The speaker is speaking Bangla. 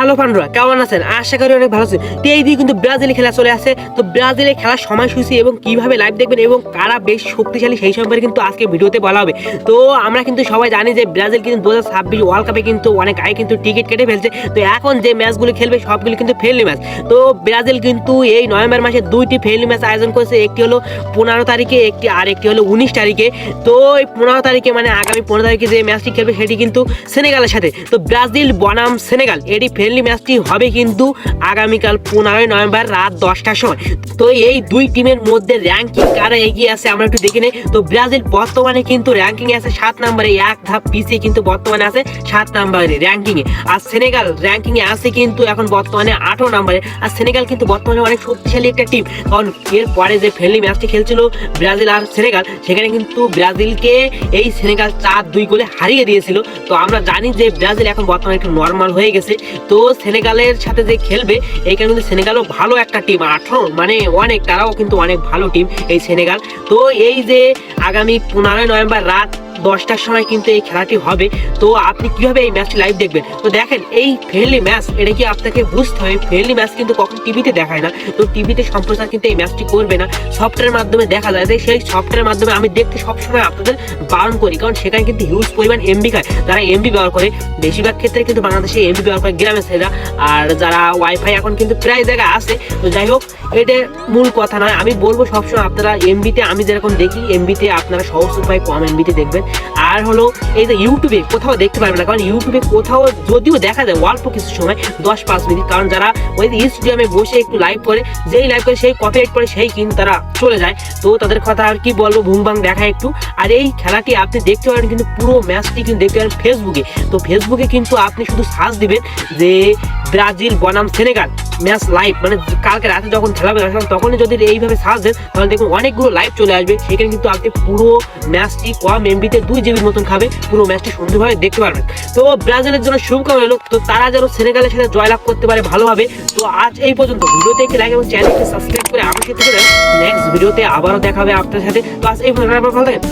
হ্যালো পান্ডুরা, কেমন আছেন? আশা করি অনেক ভালো আছেন। তো এই দিয়ে কিন্তু ব্রাজিলে খেলা চলে আসে। তো ব্রাজিলে খেলার সময়সূচি এবং কীভাবে লাইভ দেখবেন এবং কারা বেশ শক্তিশালী সেই সম্পর্কে কিন্তু আজকে ভিডিওতে বলা হবে। তো আমরা কিন্তু সবাই জানি যে ব্রাজিল কিন্তু দু হাজার ছাব্বিশ ওয়ার্ল্ড কাপে কিন্তু অনেক আগে কিন্তু টিকিট কেটে ফেলছে। তো এখন যে ম্যাচগুলো খেলবে, সবগুলো কিন্তু ফ্রেন্ডলি ম্যাচ তো ব্রাজিল কিন্তু এই নভেম্বর মাসে দুইটি ফ্রেন্ডলি ম্যাচ আয়োজন করেছে। একটি হলো পনেরো তারিখে, একটি আর একটি হলো উনিশ তারিখে। তো এই পনেরো তারিখে মানে আগামী পনেরো তারিখে যে ম্যাচটি খেলবে, সেটি কিন্তু সেনেগালের সাথে। তো ব্রাজিল বনাম সেনেগাল, এটি ফ্রেন্ডলি ম্যাচটি হবে কিন্তু আগামীকাল পনেরোই নভেম্বর রাত দশটার সময়। তো এই দুই টিমের মধ্যে র্যাঙ্কিং কারা এগিয়ে আছে আমরা একটু দেখে নেই। তো ব্রাজিল বর্তমানে কিন্তু র্যাঙ্কিং আছে সাত নম্বরে, এক ধাপ পিছিয়ে কিন্তু বর্তমানে আছে সাত নম্বরে র্যাঙ্কিং এ আর সেনেগাল র্যাঙ্কিং এ আছে কিন্তু এখন বর্তমানে আঠারো নম্বরে। আর সেনেগাল কিন্তু বর্তমানে অনেক শক্তিশালী একটা টিম কারণ এর পরে যে ফ্রেন্ডলি ম্যাচটি খেলছিল ব্রাজিল আর সেনেগাল, সেখানে কিন্তু ব্রাজিলকে এই সেনেগাল চার দুই গোলে হারিয়ে দিয়েছিল। তো আমরা জানি যে ব্রাজিল এখন বর্তমানে একটু নর্মাল হয়ে গেছে। তো সেনেগালের সাথে যে খেলবে এইখানে কিন্তু সেনেগালও ভালো একটা টিম আঠারো মানে অনেক, তারাও কিন্তু অনেক ভালো টিম এই সেনেগাল। তো এই যে আগামী পনেরোই নভেম্বর রাত দশটার সময় কিন্তু এই খেলাটি হবে। তো আপনি কীভাবে এই ম্যাচটি লাইভ দেখবেন? তো দেখেন, এই ফ্রেন্ডলি ম্যাচ এটা কি আপনাকে বুঝতে হবে? ফ্রেন্ডলি ম্যাচ কিন্তু কখন টিভিতে দেখায় না। তো টিভিতে সম্প্রচার কিন্তু এই ম্যাচটি করবে না। সফটওয়্যারের মাধ্যমে দেখা যায় যে সেই সফটওয়্যারের মাধ্যমে আমি দেখতে সবসময় আপনাদের বারণ করি। কারণ সেখানে কিন্তু হিউজ পরিমাণ এমবি খায়। যারা এমবি ব্যবহার করে, বেশিরভাগ ক্ষেত্রে কিন্তু বাংলাদেশে এমবি ব্যবহার করে গ্রামের ছেলেরা। আর যারা ওয়াইফাই এখন কিন্তু প্রায় জায়গায় আছে। তো যাই হোক এটা মূল কথা নয়। আমি বলব সবসময় আপনারা এমবিতে আমি যেরকম দেখি এমবিতে আপনারা সহজ উপায় কম এমবিতে দেখবেন। আর হলো, এই যে ইউটিউবে কোথাও দেখতে পারবেন না, কারণ ইউটিউবে কোথাও যদিও দেখা যায় অল্প কিছু সময়, দশ পাঁচ মিনিট, কারণ যারা ওই স্টেডিয়ামে বসে একটু লাইভ করে, যেই লাইভ করে, সেই কপিরাইট করে, সেই কিন্তু তারা চলে যায়। তো তাদের কথা আর কি বলব ভুম ভাং দেখায় একটু। আর এই খেলাটি আপনি দেখতে পারেন কিন্তু পুরো ম্যাচটি কিন্তু দেখতে পারেন ফেসবুকে তো ফেসবুকে কিন্তু আপনি শুধু সার্চ দিবেন যে ব্রাজিল, বনাম, সেনেগাল। ম্যাচ লাইভ মানে কালকে রাতে যখন খেলা হবে তখনই যদি এইভাবে সার্চ দেন, তাহলে দেখুন অনেকগুলো লাইভ চলে আসবে। সেখানে কিন্তু আপনি পুরো ম্যাচটি কম এমবিতে দুই জিবির মতন খাবে। পুরো ম্যাচটি সুন্দরভাবে দেখতে পারবেন। তো ব্রাজিলের জন্য শুভকামনা হলো তো তারা যেন সেনেগালের সাথে জয়লাভ করতে পারে ভালোভাবে। তো আজ এই পর্যন্ত। ভিডিওতে একটি লাইক এবং চ্যানেলটি সাবস্ক্রাইব করে আমার সাথে নেক্সট ভিডিওতে আবারও দেখা হবে আপনার সাথে। তো আজ এই ভালো থাকেন